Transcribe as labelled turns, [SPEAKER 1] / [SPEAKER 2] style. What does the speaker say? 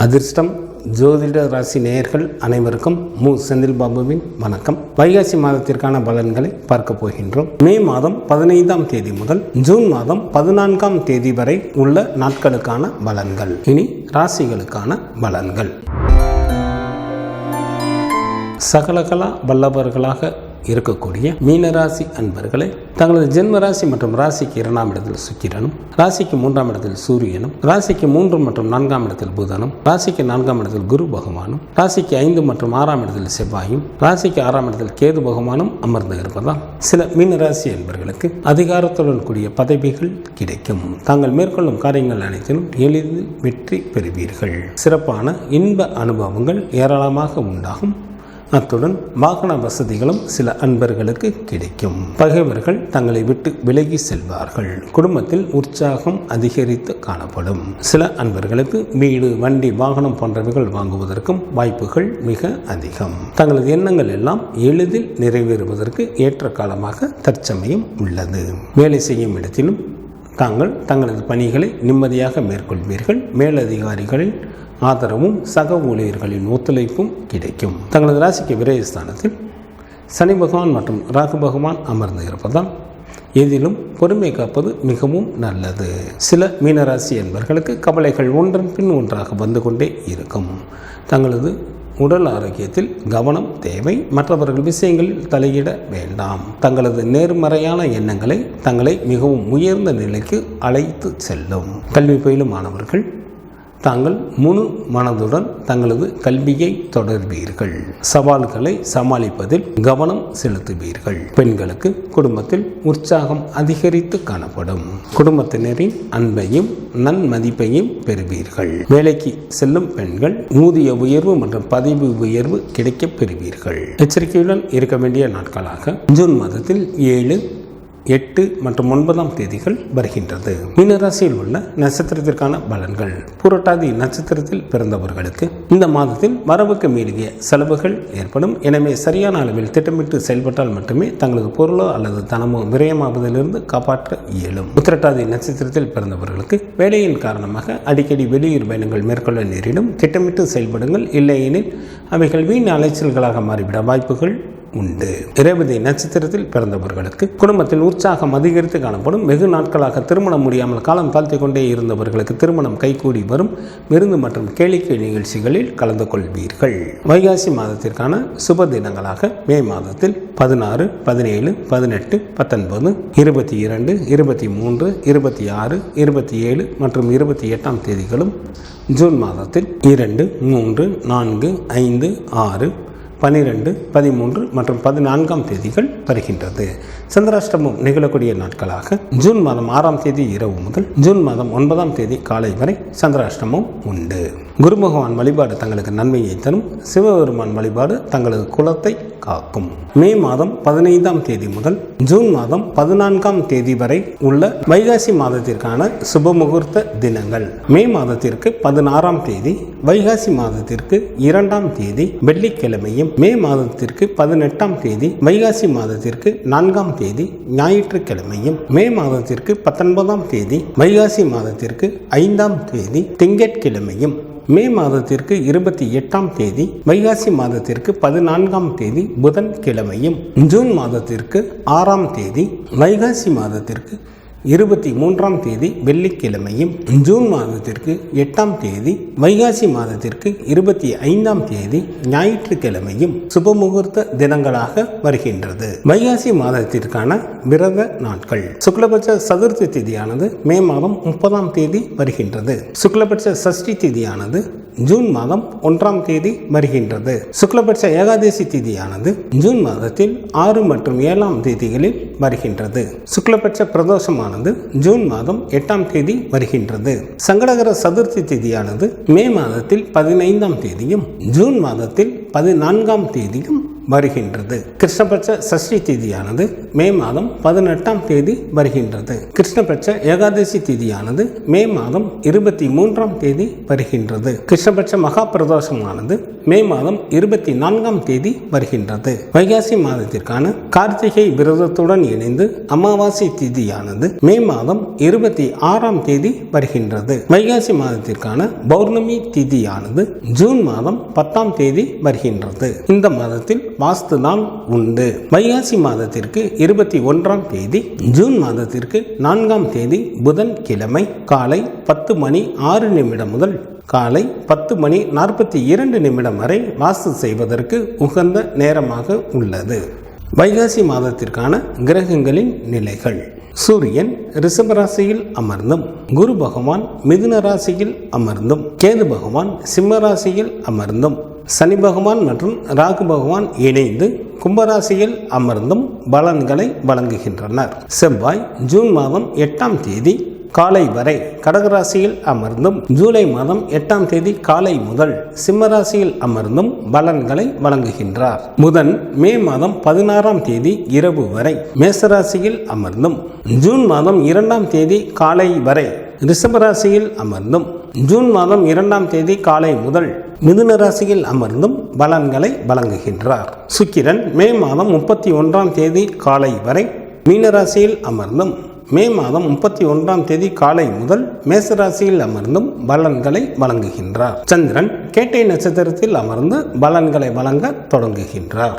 [SPEAKER 1] அதிர்ஷ்டம் ஜோதிட ராசி நேயர்கள் அனைவருக்கும் மு. செந்தில் பாபுவின் வணக்கம். வைகாசி மாதத்திற்கான பலன்களை பார்க்க போகின்றோம். மே மாதம் பதினைந்தாம் தேதி முதல் ஜூன் மாதம் பதினான்காம் தேதி வரை உள்ள நாட்களுக்கான பலன்கள். இனி ராசிகளுக்கான பலன்கள். சகலகலா வல்லவர்களாக இருக்கக்கூடிய மீனராசி அன்பர்களை தங்களது ஜென்ம ராசி மற்றும் ராசிக்கு இரண்டாம் இடத்தில் சுக்கிரனும் ராசிக்கு மூன்றாம் இடத்தில் சூரியனும் ராசிக்கு மூன்று மற்றும் நான்காம் இடத்தில் புதனும் ராசிக்கு நான்காம் இடத்தில் குரு பகவானும் ராசிக்கு ஐந்து மற்றும் ஆறாம் இடத்தில் செவ்வாயும் ராசிக்கு ஆறாம் இடத்தில் கேது பகவானும் அமர்ந்து இருப்பதால் சில மீனராசி அன்பர்களுக்கு அதிகாரத்துடன் கூடிய பதவிகள் கிடைக்கும். தாங்கள் மேற்கொள்ளும் காரியங்கள் அனைத்திலும் எளிதில் வெற்றி பெறுவீர்கள். சிறப்பான இன்ப அனுபவங்கள் ஏராளமாக உண்டாகும். அத்துடன் வாகன வசதிகளும் சில அன்பர்களுக்கு கிடைக்கும். பகைவர்கள் தங்களை விட்டு விலகி செல்வார்கள். குடும்பத்தில் உற்சாகம் அதிகரித்து காணப்படும். சில அன்பர்களுக்கு வீடு வண்டி வாகனம் போன்றவைகள் வாங்குவதற்கும் வாய்ப்புகள் மிக அதிகம். தங்களது எண்ணங்கள் எல்லாம் எளிதில் நிறைவேறுவதற்கு ஏற்ற காலமாக தற்சமயம் உள்ளது. வேலை செய்யும் இடத்திலும் தாங்கள் தங்களது பணிகளை நிம்மதியாக மேற்கொள்வீர்கள். மேலதிகாரிகளின் ஆதரவும் சக ஊழியர்களின் ஒத்துழைப்பும் கிடைக்கும். தங்களது ராசிக்கு விரயஸ்தானத்தில் சனி பகவான் மற்றும் ராகு பகவான் அமர்ந்து இருப்பதால் எதிலும் பொறுமை காப்பது மிகவும் நல்லது. சில மீனராசி என்பவர்களுக்கு கவலைகள் ஒன்றன் பின் ஒன்றாக வந்து கொண்டே இருக்கும். தங்களது உடல் ஆரோக்கியத்தில் கவனம் தேவை. மற்றவர்கள் விஷயங்களில் தலையிட வேண்டாம். தங்களது நேர்மறையான எண்ணங்களை தங்களை மிகவும் உயர்ந்த நிலைக்கு அழைத்து செல்லும். கல்வி பயிலும் மாணவர்கள் தாங்கள் முழு மனதுடன் தங்களது கல்வியை தொடர்வீர்கள். சவால்களை சமாளிப்பதில் கவனம் செலுத்துவீர்கள். பெண்களுக்கு குடும்பத்தில் உற்சாகம் அதிகரித்து காணப்படும். குடும்பத்தினரின் அன்பையும் நன்மதிப்பையும் பெறுவீர்கள். வேலைக்கு செல்லும் பெண்கள் ஊதிய உயர்வு மற்றும் பதவி உயர்வு கிடைக்கப் பெறுவீர்கள். எச்சரிக்கையுடன் இருக்க வேண்டிய நாட்களாக ஜூன் மாதத்தில் ஏழு எட்டு மற்றும் ஒன்பதாம் தேதிகள் வருகின்றது. மீனராசியில் உள்ள நட்சத்திரத்திற்கான பலன்கள். புரட்டாதி நட்சத்திரத்தில் பிறந்தவர்களுக்கு இந்த மாதத்தில் வரவுக்கு மீறிய செலவுகள் ஏற்படும். எனவே சரியான அளவில் திட்டமிட்டு செயல்பட்டால் மட்டுமே தங்களது பொருளோ அல்லது தனமோ விரயமாவதிலிருந்து காப்பாற்ற இயலும். உத்திரட்டாதி நட்சத்திரத்தில் பிறந்தவர்களுக்கு வேலையின் காரணமாக அடிக்கடி வெளியூர் பயணங்கள் மேற்கொள்ள நேரிடும். திட்டமிட்டு செயல்படுங்கள். இல்லையெனில் அவைகள் வீண் அலைச்சல்களாக மாறிவிட வாய்ப்புகள் உண்டு. இரேவதி நட்சத்திரத்தில் பிறந்தவர்களுக்கு குடும்பத்தில் உற்சாகம் அதிகரித்து காணப்படும். வெகு நாட்களாக திருமணம் முடியாமல் காலம் தாழ்த்தி கொண்டே இருந்தவர்களுக்கு திருமணம் கைகூடி வரும் விருந்து மற்றும் கேளிக்கை நிகழ்ச்சிகளில் கலந்து கொள்வீர்கள். வைகாசி மாதத்திற்கான சுப தினங்களாக மே மாதத்தில் பதினாறு பதினேழு பதினெட்டு பத்தொன்பது இருபத்தி இரண்டு இருபத்தி மூன்று இருபத்தி ஆறு இருபத்தி ஏழு மற்றும் இருபத்தி எட்டாம் தேதிகளும் ஜூன் மாதத்தில் இரண்டு மூன்று நான்கு ஐந்து ஆறு பனிரெண்டு பதிமூன்று மற்றும் பதினான்காம் தேதிகள் வருகின்றது. சந்திராஷ்டமம் நிகழக்கூடிய நாட்களாக ஜூன் மாதம் ஆறாம் தேதி இரவு முதல் ஜூன் மாதம் ஒன்பதாம் தேதி காலை வரை சந்திராஷ்டமம் உண்டு. குரு பகவான் வழிபாடு தங்களுக்கு நன்மையை தரும். சிவபெருமான் வழிபாடு தங்களது குலத்தை காக்கும். மே மாதம் பதினைந்தாம் தேதி முதல் ஜூன் மாதம் பதினான்காம் தேதி வரை உள்ள வைகாசி மாதத்திற்கான சுப முகூர்த்த தினங்கள். மே மாதத்திற்கு பதினாறாம் தேதி வைகாசி மாதத்திற்கு இரண்டாம் தேதி வெள்ளிக்கிழமையும் மே மாதத்திற்கு பதினெட்டாம் தேதி வைகாசி மாதத்திற்கு நான்காம் தேதி ஞாயிற்றுக்கிழமையும் மே மாதத்திற்கு பத்தொன்பதாம் தேதி வைகாசி மாதத்திற்கு ஐந்தாம் தேதி திங்கட்கிழமையும் மே மாதத்திற்கு இருபத்தி எட்டாம் தேதி வைகாசி மாதத்திற்கு பதினான்காம் தேதி புதன்கிழமையும் ஜூன் மாதத்திற்கு ஆறாம் தேதி வைகாசி மாதத்திற்கு இருபத்தி மூன்றாம் தேதி வெள்ளிக்கிழமையும் ஜூன் மாதத்திற்கு எட்டாம் தேதி வைகாசி மாதத்திற்கு இருபத்தி ஐந்தாம் தேதி ஞாயிற்றுக்கிழமையும் சுபமுகூர்த்த தினங்களாக வருகின்றது. வைகாசி மாதத்திற்கான விரத நாட்கள். சுக்லபட்ச சதுர்த்தி திதியானது மே மாதம் முப்பதாம் தேதி வருகின்றது. சுக்லபட்ச சஷ்டி திதியானது ஜூன் மாதம் ஒன்றாம் தேதி வருகின்றது. சுக்லபட்ச ஏகாதசி திதியானது ஜூன் மாதத்தில் ஆறு மற்றும் ஏழாம் தேதிகளில் வருகின்றது. சுக்லபட்ச பிரதோஷமான பிரதோஷமானது ஜூன் மாதம் எட்டாம் தேதி வருகின்றது. சங்கடகர சதுர்த்தி தேதியானது மே மாதத்தில் பதினைந்தாம் தேதியும் ஜூன் மாதத்தில் பதினான்காம் தேதியும் வருகின்றது. கிருஷ்ணபட்ச சஷ்டி திதியானது மே மாதம் பதினெட்டாம் தேதி வருகின்றது. கிருஷ்ணபட்ச ஏகாதசி திதியானது மே மாதம் இருபத்தி மூன்றாம் தேதி வருகின்றது. கிருஷ்ணபட்ச மகா பிரதோஷமானது மே மாதம் இருபத்தி நான்காம் தேதி வருகின்றது. வைகாசி மாதத்திற்கான கார்த்திகை விரதத்துடன் இணைந்து அமாவாசை திதியானது மே மாதம் இருபத்தி ஆறாம் தேதி வருகின்றது. வைகாசி மாதத்திற்கான பௌர்ணமி திதியானது ஜூன் மாதம் பத்தாம் தேதி வருகின்றது. இந்த மாதத்தில் வாஸ்து நாள் உண்டு. வைகாசி மாதத்திற்கு இருபத்தி ஒன்றாம் தேதி ஜூன் மாதத்திற்கு நான்காம் தேதி புதன் கிழமை காலை பத்து மணி ஆறு நிமிடம் முதல் காலை பத்து மணி நாற்பத்தி இரண்டு நிமிடம் வரை வாஸ்து செய்வதற்கு உகந்த நேரமாக உள்ளது. வைகாசி மாதத்திற்கான கிரகங்களின் நிலைகள். சூரியன் ரிஷபராசியில் அமர்ந்தும் குரு பகவான் மிதுன ராசியில் அமர்ந்தும் கேது பகவான் சிம்ம ராசியில் அமர்ந்தும் சனி பகவான் மற்றும் ராகு பகவான் இணைந்து கும்பராசியில் அமர்ந்தும் பலன்களை வழங்குகின்றனர். செவ்வாய் ஜூன் மாதம் எட்டாம் தேதி காலை வரை கடகராசியில் அமர்ந்தும் ஜூலை மாதம் எட்டாம் தேதி காலை முதல் சிம்மராசியில் அமர்ந்தும் பலன்களை வழங்குகின்றார். புதன் மே மாதம் பதினாறாம் தேதி இரவு வரை மேசராசியில் அமர்ந்தும் ஜூன் மாதம் இரண்டாம் தேதி காலை வரை ரிஷபராசியில் அமர்ந்தும் ஜூன் மாதம் இரண்டாம் தேதி காலை முதல் மிதுன ராசியில் அமர்ந்தும் பலன்களை வழங்குகின்றார். சுக்கிரன் மே மாதம் முப்பத்தி ஒன்றாம் தேதி காலை வரை மீனராசியில் அமர்ந்தும் மே மாதம் முப்பத்தி ஒன்றாம் தேதி காலை முதல் மேசராசியில் அமர்ந்தும் பலன்களை வழங்குகின்றார். சந்திரன் கேட்டை நட்சத்திரத்தில் அமர்ந்து பலன்களை வழங்க தொடங்குகின்றார்.